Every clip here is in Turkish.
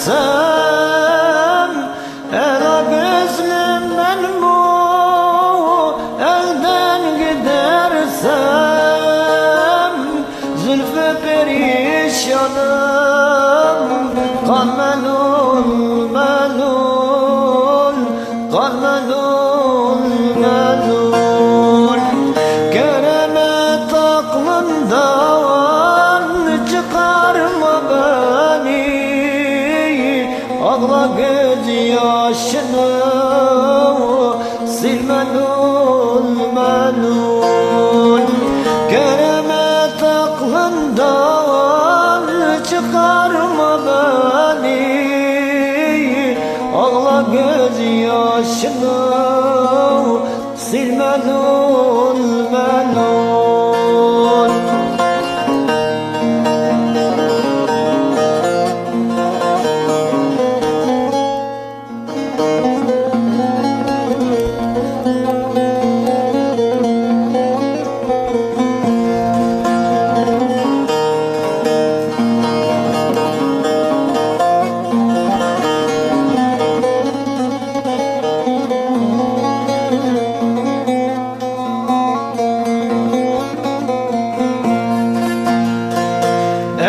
etsem Era gözlüm ben bu elden gidersem Zülfü perişanım kan Ağla göz yaşını sil melul melul Keremet aklından çıkarma beni. Ağla göz yaşını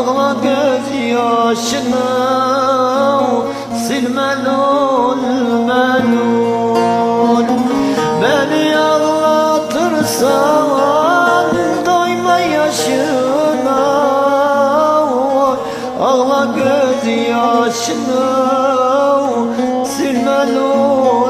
Ağla göz yaşına Silme lol melul Beni ağlatırsan Doyma yaşına. Ağla göz yaşına Silme lol.